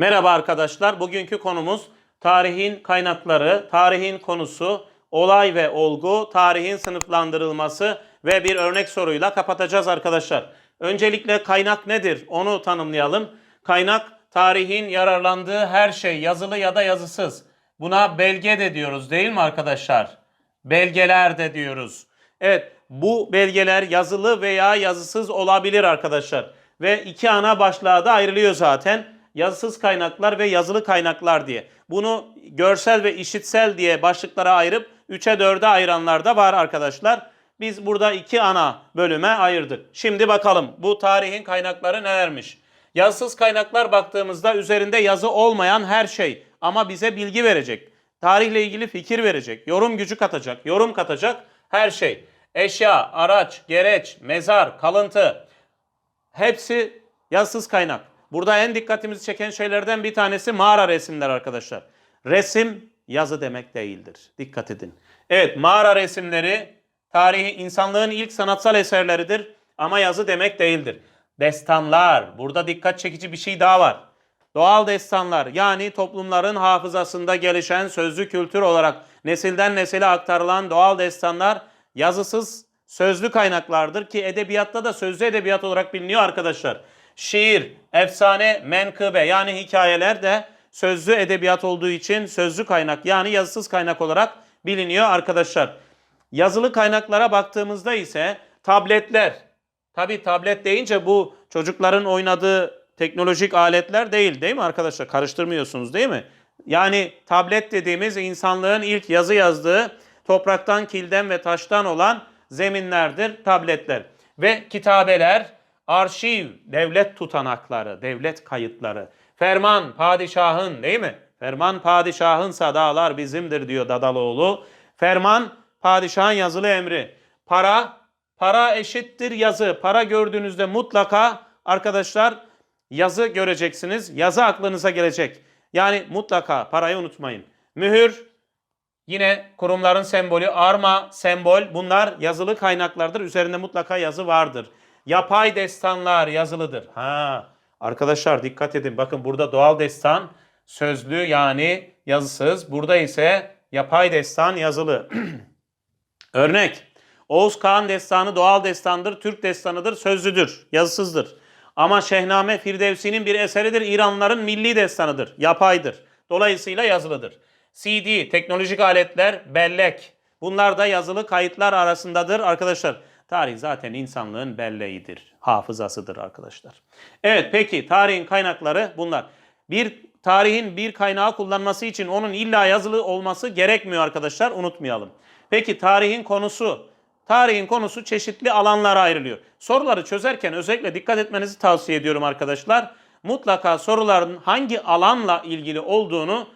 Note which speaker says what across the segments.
Speaker 1: Merhaba arkadaşlar. Bugünkü konumuz tarihin kaynakları, tarihin konusu, olay ve olgu, tarihin sınıflandırılması ve bir örnek soruyla kapatacağız arkadaşlar. Öncelikle kaynak nedir? Onu tanımlayalım. Kaynak tarihin yararlandığı her şey yazılı ya da yazısız. Buna belge de diyoruz değil mi arkadaşlar? Belgeler de diyoruz. Evet bu belgeler yazılı veya yazısız olabilir arkadaşlar. Ve iki ana başlığa da ayrılıyor zaten. Yazısız kaynaklar ve yazılı kaynaklar diye. Bunu görsel ve işitsel diye başlıklara ayırıp 3'e 4'e ayıranlar da var arkadaşlar. Biz burada iki ana bölüme ayırdık. Şimdi bakalım bu tarihin kaynakları nelermiş? Yazısız kaynaklar baktığımızda üzerinde yazı olmayan her şey ama bize bilgi verecek. Tarihle ilgili fikir verecek, yorum gücü katacak, yorum katacak her şey. Eşya, araç, gereç, mezar, kalıntı hepsi yazısız kaynak. Burada en dikkatimizi çeken şeylerden bir tanesi mağara resimler arkadaşlar. Resim yazı demek değildir. Dikkat edin. Evet mağara resimleri tarihi insanlığın ilk sanatsal eserleridir ama yazı demek değildir. Destanlar. Burada dikkat çekici bir şey daha var. Doğal destanlar yani toplumların hafızasında gelişen sözlü kültür olarak nesilden nesile aktarılan doğal destanlar yazısız sözlü kaynaklardır ki edebiyatta da sözlü edebiyat olarak biliniyor arkadaşlar. Şiir, efsane, menkıbe yani hikayeler de sözlü edebiyat olduğu için sözlü kaynak yani yazısız kaynak olarak biliniyor arkadaşlar. Yazılı kaynaklara baktığımızda ise tabletler. Tabi tablet deyince bu çocukların oynadığı teknolojik aletler değil değil mi arkadaşlar? Karıştırmıyorsunuz değil mi? Yani tablet dediğimiz insanlığın ilk yazı yazdığı topraktan, kilden ve taştan olan zeminlerdir tabletler. Ve kitabeler, arşiv, devlet tutanakları, devlet kayıtları, ferman padişahın değil mi? Ferman padişahınsa dağlar bizimdir diyor Dadaloğlu. Ferman padişahın yazılı emri. Para, para eşittir yazı. Para gördüğünüzde mutlaka arkadaşlar yazı göreceksiniz. Yazı aklınıza gelecek. Yani mutlaka parayı unutmayın. Mühür, Yine kurumların sembolü, arma, sembol bunlar yazılı kaynaklardır. Üzerinde mutlaka yazı vardır. Yapay destanlar yazılıdır. Ha, arkadaşlar dikkat edin. Bakın burada doğal destan sözlü yani yazısız. Burada ise yapay destan yazılı. Örnek. Oğuz Kağan destanı doğal destandır, Türk destanıdır, sözlüdür, yazısızdır. Ama Şehname Firdevsi'nin bir eseridir, İranlıların milli destanıdır, yapaydır. Dolayısıyla yazılıdır. CD, teknolojik aletler, bellek. Bunlar da yazılı kayıtlar arasındadır arkadaşlar. Tarih zaten insanlığın belleğidir, hafızasıdır arkadaşlar. Evet peki tarihin kaynakları bunlar. Bir tarihin bir kaynağı kullanması için onun illa yazılı olması gerekmiyor arkadaşlar unutmayalım. Peki tarihin konusu Tarihin konusu çeşitli alanlara ayrılıyor. Soruları çözerken özellikle dikkat etmenizi tavsiye ediyorum arkadaşlar. Mutlaka soruların hangi alanla ilgili olduğunu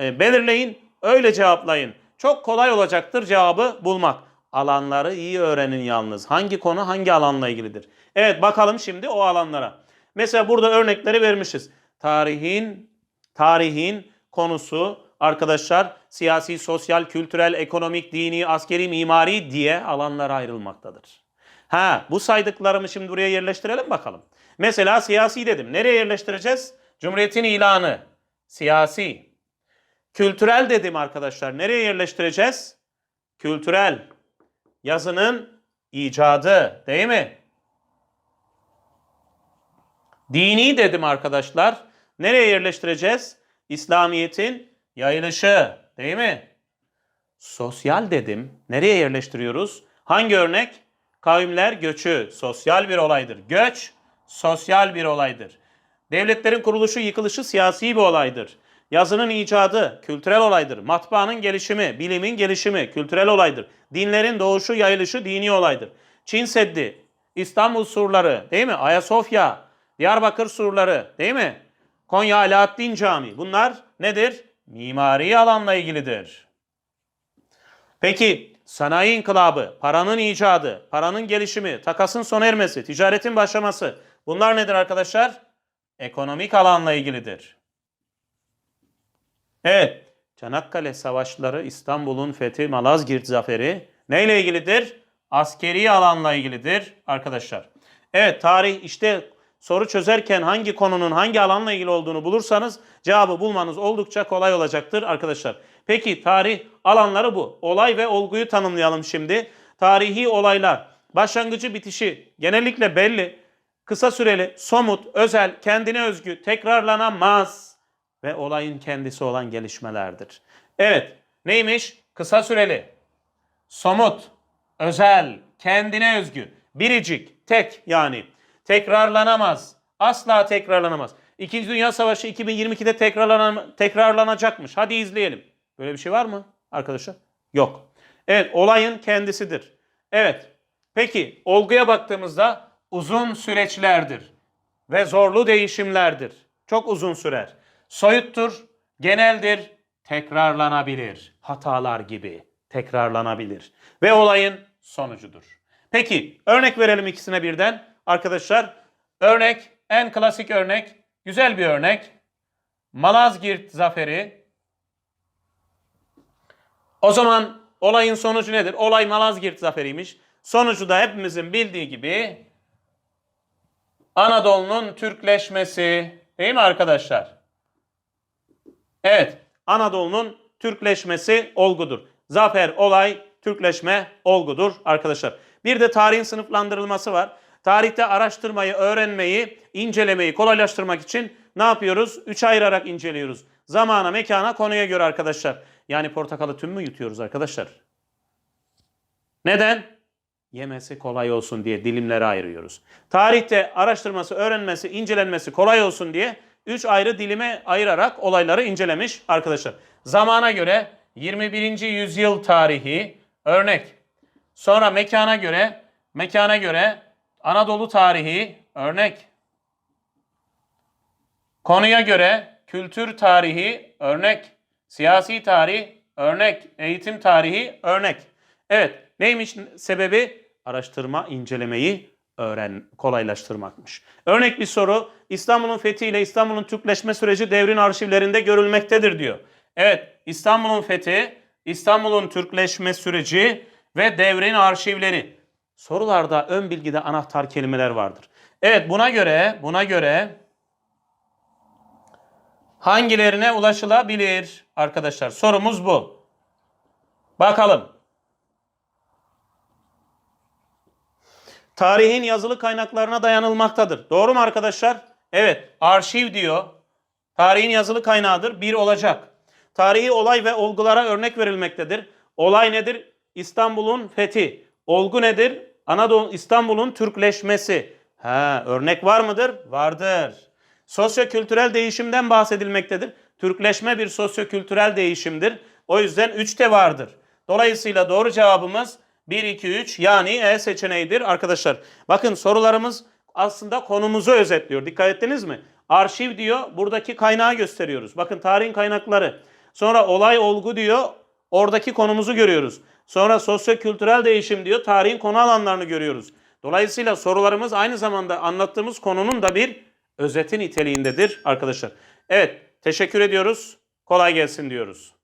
Speaker 1: e, belirleyin, öyle cevaplayın. Çok kolay olacaktır cevabı bulmak. Alanları iyi öğrenin yalnız. Hangi konu hangi alanla ilgilidir? Evet bakalım şimdi o alanlara. Mesela burada örnekleri vermişiz. Tarihin tarihin konusu arkadaşlar siyasi, sosyal, kültürel, ekonomik, dini, askeri, mimari diye alanlara ayrılmaktadır. Ha bu saydıklarımı şimdi buraya yerleştirelim bakalım. Mesela siyasi dedim. Nereye yerleştireceğiz? Cumhuriyetin ilanı. Siyasi. Kültürel dedim arkadaşlar. Nereye yerleştireceğiz? Kültürel. Yazının icadı değil mi? Dini dedim arkadaşlar. Nereye yerleştireceğiz? İslamiyet'in yayılışı değil mi? Sosyal dedim. Nereye yerleştiriyoruz? Hangi örnek? Kavimler göçü sosyal bir olaydır. Göç sosyal bir olaydır. Devletlerin kuruluşu, yıkılışı siyasi bir olaydır. Yazının icadı kültürel olaydır. Matbaanın gelişimi, bilimin gelişimi kültürel olaydır. Dinlerin doğuşu, yayılışı dini olaydır. Çin Seddi, İstanbul surları değil mi? Ayasofya, Diyarbakır surları değil mi? Konya Alaaddin Camii. Bunlar nedir? Mimari alanla ilgilidir. Peki sanayi inkılabı, paranın icadı, paranın gelişimi, takasın sona ermesi, ticaretin başlaması bunlar nedir arkadaşlar? Ekonomik alanla ilgilidir. Evet, Çanakkale Savaşları, İstanbul'un fethi, Malazgirt Zaferi neyle ilgilidir? Askeri alanla ilgilidir arkadaşlar. Evet, tarih işte soru çözerken hangi konunun hangi alanla ilgili olduğunu bulursanız cevabı bulmanız oldukça kolay olacaktır arkadaşlar. Peki tarih alanları bu. Olay ve olguyu tanımlayalım şimdi. Tarihi olaylar başlangıcı bitişi genellikle belli, kısa süreli, somut, özel, kendine özgü, tekrarlanamaz ve olayın kendisi olan gelişmelerdir. Evet, neymiş? Kısa süreli, somut, özel, kendine özgü, biricik, tek yani tekrarlanamaz. Asla tekrarlanamaz. İkinci Dünya Savaşı 2022'de tekrarlanan, tekrarlanacakmış. Hadi izleyelim. Böyle bir şey var mı arkadaşlar? Yok. Evet, olayın kendisidir. Evet. Peki, olguya baktığımızda uzun süreçlerdir ve zorlu değişimlerdir. Çok uzun sürer. Soyuttur, geneldir, tekrarlanabilir. Hatalar gibi tekrarlanabilir ve olayın sonucudur. Peki örnek verelim ikisine birden. Arkadaşlar örnek en klasik örnek güzel bir örnek. Malazgirt zaferi. O zaman olayın sonucu nedir? Olay Malazgirt zaferiymiş. Sonucu da hepimizin bildiği gibi Anadolu'nun Türkleşmesi değil mi arkadaşlar? Evet, Anadolu'nun Türkleşmesi olgudur. Zafer, olay, Türkleşme olgudur arkadaşlar. Bir de tarihin sınıflandırılması var. Tarihte araştırmayı, öğrenmeyi, incelemeyi kolaylaştırmak için ne yapıyoruz? Üç ayırarak inceliyoruz. Zamana, mekana, konuya göre arkadaşlar. Yani portakalı tüm mü yutuyoruz arkadaşlar? Neden? Yemesi kolay olsun diye dilimlere ayırıyoruz. Tarihte araştırması, öğrenmesi, incelenmesi kolay olsun diye üç ayrı dilime ayırarak olayları incelemiş arkadaşlar. Zamana göre 21. yüzyıl tarihi örnek. Sonra mekana göre mekana göre Anadolu tarihi örnek. Konuya göre kültür tarihi örnek. Siyasi tarih örnek. Eğitim tarihi örnek. Evet neymiş sebebi? Araştırma, incelemeyi öğren kolaylaştırmakmış. Örnek bir soru. İstanbul'un fethiyle İstanbul'un Türkleşme süreci devrin arşivlerinde görülmektedir diyor. Evet İstanbul'un fethi, İstanbul'un Türkleşme süreci ve devrin arşivleri. Sorularda ön bilgide anahtar kelimeler vardır. Evet buna göre buna göre hangilerine ulaşılabilir arkadaşlar? Sorumuz bu. Bakalım. Tarihin yazılı kaynaklarına dayanılmaktadır. Doğru mu arkadaşlar? Evet. Arşiv diyor. Tarihin yazılı kaynağıdır. Bir olacak. Tarihi olay ve olgulara örnek verilmektedir. Olay nedir? İstanbul'un fethi. Olgu nedir? Anadolu İstanbul'un Türkleşmesi. Ha, örnek var mıdır? Vardır. Sosyokültürel değişimden bahsedilmektedir. Türkleşme bir sosyokültürel değişimdir. O yüzden 3'te vardır. Dolayısıyla doğru cevabımız 1, 2, 3 yani E seçeneğidir arkadaşlar. Bakın sorularımız aslında konumuzu özetliyor. Dikkat ettiniz mi? Arşiv diyor. Buradaki kaynağı gösteriyoruz. Bakın tarihin kaynakları. Sonra olay olgu diyor. Oradaki konumuzu görüyoruz. Sonra sosyokültürel değişim diyor. Tarihin konu alanlarını görüyoruz. Dolayısıyla sorularımız aynı zamanda anlattığımız konunun da bir özeti niteliğindedir arkadaşlar. Evet teşekkür ediyoruz. Kolay gelsin diyoruz.